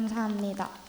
네, 감사합니다.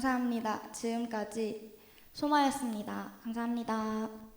감사합니다. 지금까지 소마였습니다. 감사합니다.